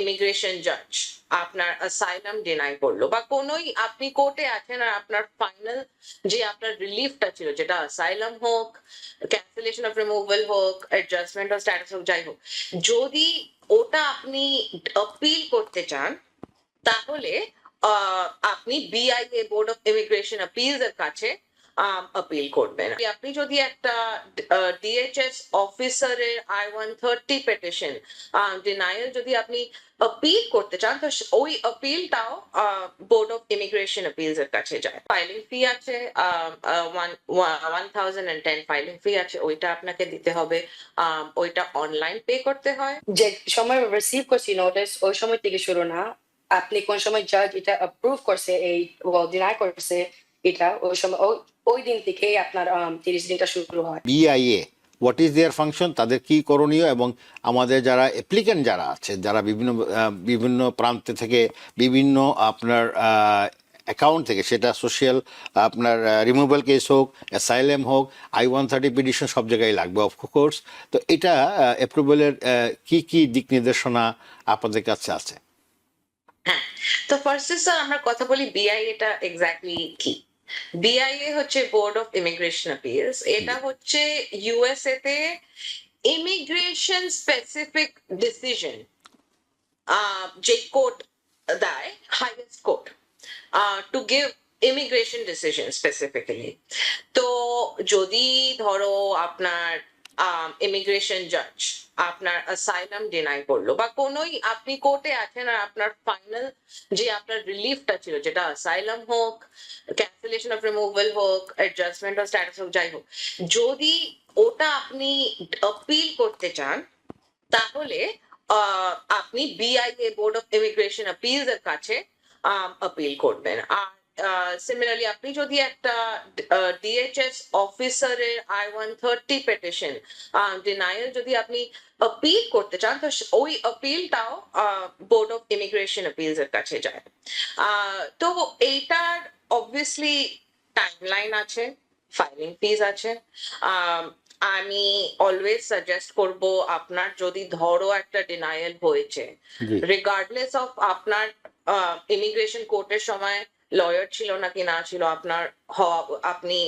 Immigration জাজ আপনার asylum deny করল বা কোনোই আপনি কোর্টে আছেন আর আপনার ফাইনাল যে আপনার রিলিফটা ছিল, যেটা অ্যাসাইলাম হোক ক্যান্সেলেশন অফ রিমুভাল হোক অ্যাডজাস্টমেন্ট অফ স্ট্যাটাস হোক, যাই হোক, যদি ওটা আপনি আপিল করতে চান, তাহলে আপনি B I A board of immigration appeals এর কাছে আপিল করবেন। আপনি যদি একটা ডিএইচএস অফিসারের I one thirty petition denial যদি আপনি আপিল করতে চান, তো ওই আপিলটাও বোর্ড অফ ইমিগ্রেশন আপিলস এর কাছে যায়। ফাইলিং ফি আছে one thousand and ten filing fee আছে, ওইটা আপনাকে দিতে হবে। ওইটা অনলাইন পে করতে হয়। যে সময় রিসিভ করছি নোটিস ওই সময় থেকে শুরু না। আপনি কোন সময় জাজ এটা অ্যাপ্রুভ করছে, এই ডিনাই করছে এটা ওই সময় ওই- ওই দিন থেকেই আপনার তিরিশ দিনটা শুরু হয়। B I A what is their function তাদের কি করণীয়? এবং আমাদের যারা অ্যাপ্লিকেন্ট যারা আছে যারা বিভিন্ন বিভিন্ন প্রান্তে থেকে বিভিন্ন আপনার অ্যাকাউন্ট থেকে সেটা সোশ্যাল আপনার রিমুভাল কেস হোক অ্যাসাইলেম হোক আই ওয়ান থার্টি পিটিশন সব জায়গায় লাগবে অফকোর্স তো এটা অ্যাপ্রুভালের কি কি দিক নির্দেশনা আপনাদের কাছে আছে? হ্যাঁ তো ফার্স্ট আমরা কথা বলি বিআই এটা এক্স্যাক্টলি কি? বিআইএ হচ্ছে বোর্ড অফ ইমিগ্রেশন আপিলস এটা হচ্ছে ইউএসএ তে ইমিগ্রেশন স্পেসিফিক ডিসিশন যে কোর্ট দেয় highest court to give immigration decision specifically তো যদি ধরো আপনার ইমিগ্রেশন জাজ আপনার অ্যাসাইলাম ডিনাই করল। বা কোনোই আপনি কোর্টে আছেন আর আপনার ফাইনাল যে আপনার রিলিফটা ছিল, যেটা অ্যাসাইলাম হোক ক্যান্সেলেশন অফ রিমুভাল হোক অ্যাডজাস্টমেন্ট অফ স্ট্যাটাস হোক, যাই হোক, যদি ওটা আপনি আপিল করতে চান, তাহলে আপনি BIA board of immigration appeals এর কাছে আপিল করবেন। আর সিমিলারলি আপনি যদি একটা ডিএইচএস অফিসারের I one thirty petition denial যদি আপনি আপিল করতে চান তো ওই আপিলটাও বোর্ড অফ ইমিগ্রেশন আপিলস এর কাছে যায়। আহ, তো এইটার অবভিয়াসলি টাইমলাইন আছে ফাইলিং ফিজ আছে। আম, আমি অলওয়েজ সাজেস্ট করব আপনার যদি ধরো একটা ডিনায়াল হয়েছে রিগার্ডলেস অফ আপনার ইমিগ্রেশন কোর্টের সময় লয়ার ছিল নাকি না ছিল আপনার হ- আপনি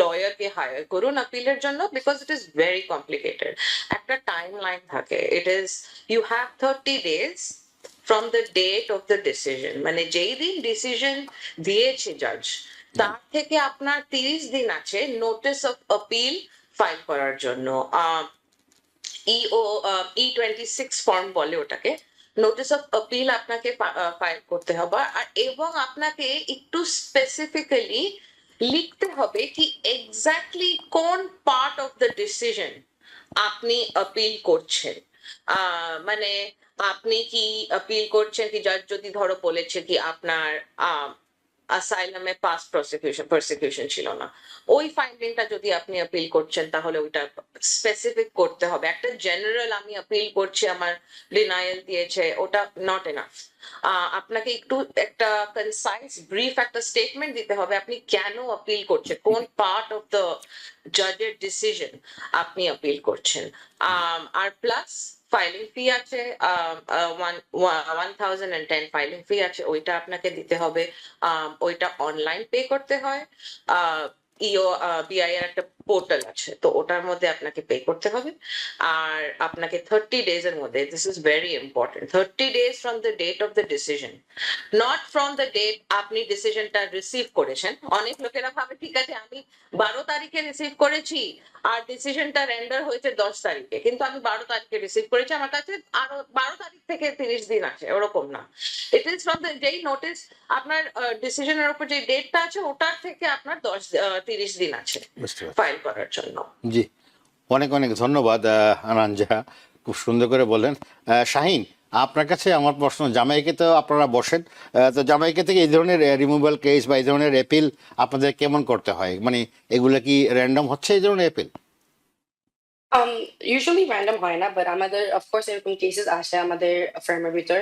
লয়ারকে হায়ার করুন আপিলের জন্য because it is very complicated একটা টাইম লাইন থাকে it is you have thirty days from the date of the decision মানে যেই দিন ডিসিশন দিয়েছে জাজ তার থেকে আপনার তিরিশ দিন আছে নোটিস অফ আপিল ফাইল করার জন্য ইও ই টোয়েন্টি সিক্স ফর্ম বলে ওটাকে নোটিস অফ আপিল আপনাকে ফাইল করতে হবে। আর এবং আপনাকে একটু স্পেসিফিক্যালি লিখতে হবে কি এক্স্যাক্টলি কোন পার্ট অফ দ্য ডিসিশন আপনি আপিল করছেন। মানে আপনি কি আপিল করছেন কি জাজ যদি ধরো বলেছে কি আপনার অ্যাসাইলামে পাস প্রসিকিউশন প্রসিকিউশন ছিল না। ওই ফাইন্ডিংটা যদি আপনি আপিল করছেন, তাহলে ওইটা স্পেসিফিক করতে হবে। একটা জেনারেল আমি আপিল করছি, আমার ডিনায়াল দিয়েছে, ওটা নট এনাফ আপনাকে একটু একটা কনসাইজ ব্রিফ একটা স্টেটমেন্ট দিতে হবে, আপনি কেন আপিল করছেন? কোন পার্ট অফ দ্য জাজের ডিসিশন আপনি আপিল করছেন? আর প্লাস ফাইলিং ফি আছে ওয়ান থাউজেন্ড ফাইলিং ফি আছে ওইটা আপনাকে দিতে হবে। আম, ওইটা অনলাইন পে করতে হয়। ইও বিআই এর একটা পোর্টাল আছে। তো ওটার মধ্যে আপনাকে পে করতে হবে। আর আপনাকে থার্টি ডেজ এর মধ্যে this is very important thirty days from the date of the decision not from the date আপনি ডিসিশনটা রিসিভ করেছেন। অনেক লোকেরা ভাবে ঠিক আছে আমি বারো তারিখে রিসিভ করেছি আর ডিসিশনটা রেন্ডার হয়েছে দশ তারিখে কিন্তু আমি বারো তারিখে রিসিভ করেছি আমার কাছে আরও বারো তারিখ থেকে তিরিশ দিন আছে ওরকম না। ইট ইজ ফ্রম দ্য যেই নোটিস আপনার ডিসিশনের উপর যে ডেটটা আছে ওটার থেকে আপনার দশ তিরিশ দিন আছে। ফাইল করার জন্য। জি। অনেক অনেক ধন্যবাদ আনানজা খুব সুন্দর করে বললেন। শাহিন আপনার কাছে আমার প্রশ্ন জামাইকে তো আপনারা বসেন। তো জামাইকে থেকে এই ধরনের রিমুভাল কেস বা এই ধরনের অ্যাপিল আপনাদের কেমন করতে হয়? মানে এগুলো কি র্যান্ডম হচ্ছে এই ধরনের অ্যাপিল usually random হয় না, but আমাদের course এরকম cases আসে আমাদের ফার্মের ভিতর।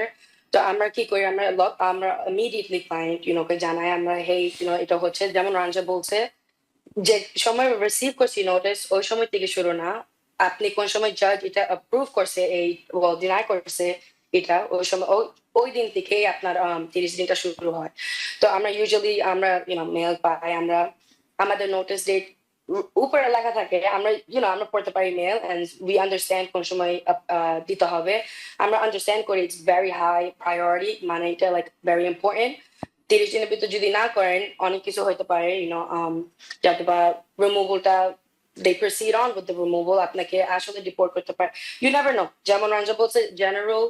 তো আমরা কি করি? আমরা আমরা immediately client you know কে জানাই আমরা you know এটা হচ্ছে যেমন রঞ্জা বলছে যে সময় রিসিভ করছি নোটিস ওই সময় থেকে শুরু না। আপনি কোন সময় জাজ এটা অ্যাপ্রুভ করছে, এই ডিনাই করছে, এটা ওই সময়, ওই- দিন থেকেই আপনার তিরিশ দিনটা শুরু হয়। তো আমরা ইউজুয়ালি আমরা মেল পাই, আমরা, আমাদের নোটিস ডেট উপরে লেখা থাকে, আমরা ইউনো আমরা পড়তে পারি মেল এন্ড উই আন্ডারস্ট্যান্ড কোন সময় দিতে হবে। আমরা আন্ডারস্ট্যান্ড করি ইটস ভেরি হাই প্রায়োরিটি মানে এটা লাইক ভেরি ইম্পর্টেন্ট তিরিশ দিনের ভিতর যদি না করেন, অনেক কিছু হতে পারে ইউনো যাতে বা রিমুভালটা they proceed on with the removal, আপনাকে আসলে ডিপোর্ট করতে পারে। ইউ নেভার নো যেমন রঞ্জা বলছে জেনারেল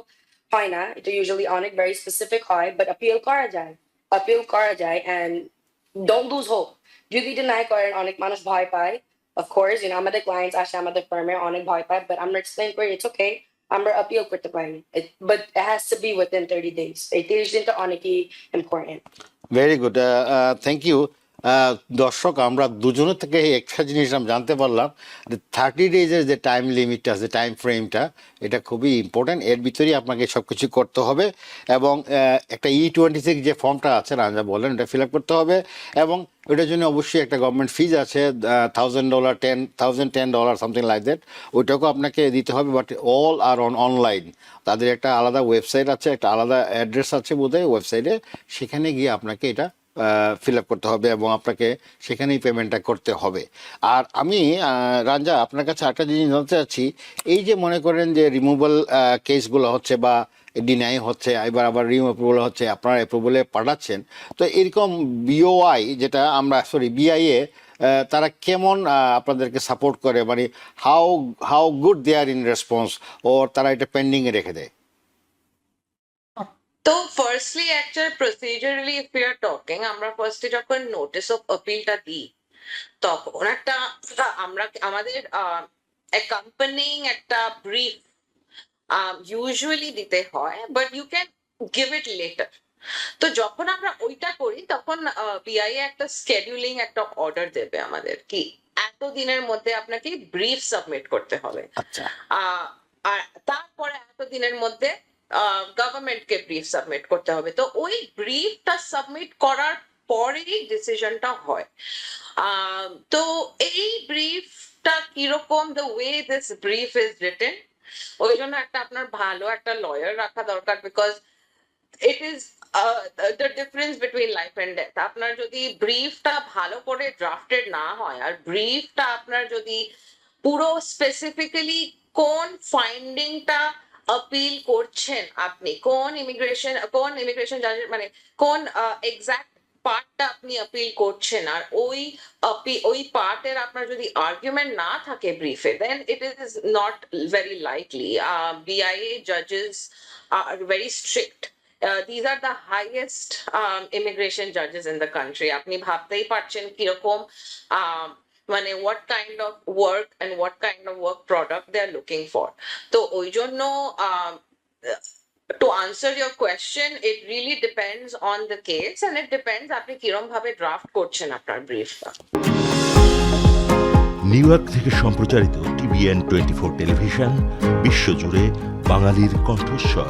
হয় না, এটা ইউজুয়ালি অনেক ভেরি স্পেসিফিক হয় বাট আপিল করা যায়। আপিল করা যায় অ্যান্ড ডোন্ট লুজ হোপ যদি ডিনাই করেন, অনেক মানুষ ভয় পায়। অফকোর্স ইউনো আমাদের ক্লায়েন্টস আসে, আমাদের ফার্মে অনেক ভয় পায় বাট আমরা এক্সপ্লেন করি ইটস ওকে আমরা আপিল করতে পারি but it has to be within 30 days. এই তিরিশ দিনটা অনেকই important very good thank you দর্শক, আমরা দুজনের থেকে একটা জিনিস আমরা জানতে পারলাম যে থার্টি ডেজের যে টাইম লিমিটটা যে টাইম ফ্রেমটা এটা খুবই ইম্পর্ট্যান্ট এর ভিতরেই আপনাকে সব কিছু করতে হবে এবং একটা ই টোয়েন্টি সিক্স যে ফর্মটা আছে রাজা বলেন এটা ফিল আপ করতে হবে এবং ওইটার জন্য অবশ্যই একটা গভর্নমেন্ট ফিজ আছে thousand dollar ten thousand ten dollar something like that ওইটাকেও আপনাকে দিতে হবে but all are on online তাদের একটা আলাদা ওয়েবসাইট আছে, একটা আলাদা অ্যাড্রেস আছে বোধহয় ওয়েবসাইটে সেখানে গিয়ে আপনাকে এটা ফিল আপ করতে হবে এবং আপনাকে সেখানেই পেমেন্টটা করতে হবে। আর আমি রাঞ্জা আপনার কাছে একটা জিনিস জানতে চাচ্ছি। এই যে মনে করেন যে রিমুভাল কেসগুলো হচ্ছে বা ডিনাই হচ্ছে এবার আবার রিম অ্যাপ্রুভাল হচ্ছে, আপনারা অ্যাপ্রুভালে পাঠাচ্ছেন। তো এরকম বিওআই যেটা আমরা সরি বিআইএ তারা কেমন আপনাদেরকে সাপোর্ট করে? মানে how how good they are in response ও তারা এটা পেন্ডিংয়ে রেখে দেয়? তো firstly actual procedurally if you are talking আমরা ফার্স্টে যখন নোটিস অফ আপিলটা দিই তখন একটা আমরা আমাদের অ্যাকাম্পানিং একটা ব্রিফ ইউজুয়ালি দিতে হয় but you can give it later তো যখন আমরা ওইটা করি তখন বিআইএ একটা স্কেডিউলিং একটা অর্ডার দেবে আমাদের কি এত দিনের মধ্যে আপনাকে ব্রিফ সাবমিট করতে হবে। আচ্ছা। আর তারপরে এত দিনের মধ্যে গভর্নমেন্টকে ব্রিফ সাবমিট করতে হবে। তো ওই ব্রিফটা সাবমিট করার পরেই ডিসিশনটা হয়। তো এই ব্রিফটা কীরকম the way this brief is written ওই জন্য একটা আপনার ভালো একটা লয়ার রাখা দরকার because it is the difference between life and death আপনার যদি ব্রিফটা ভালো করে ড্রাফটেড না হয়, আর ব্রিফটা আপনার যদি পুরো স্পেসিফিক্যালি কোন ফাইন্ডিংটা আপিল করছেন আপনি কোন ইমিগ্রেশন কোন ইমিগ্রেশন জাজের মানে কোন এক্সাক্ট পার্টটা আপনি আপিল করছেন আর ওই আপি- ওই পার্টের আপনার যদি আর্গুমেন্ট না থাকে ব্রিফে দেন it is not very likely BIA জাজেস are very strict these are the highest immigration জাজেস in the country আপনি ভাবতেই পারছেন কীরকম um, মানে what kind of work and what kind of work product they are looking for তো ওই জন্য um, to answer your question it really depends on the case and it depends আপনি কিরম ভাবে ড্রাফট করছেন আপনার ব্রিফটা নিউ ইয়র্ক থেকে সম্প্রচারিত টিভিএন টোয়েন্টি ফোর টেলিভিশন বিশ্বজুড়ে বাঙালির কণ্ঠস্বর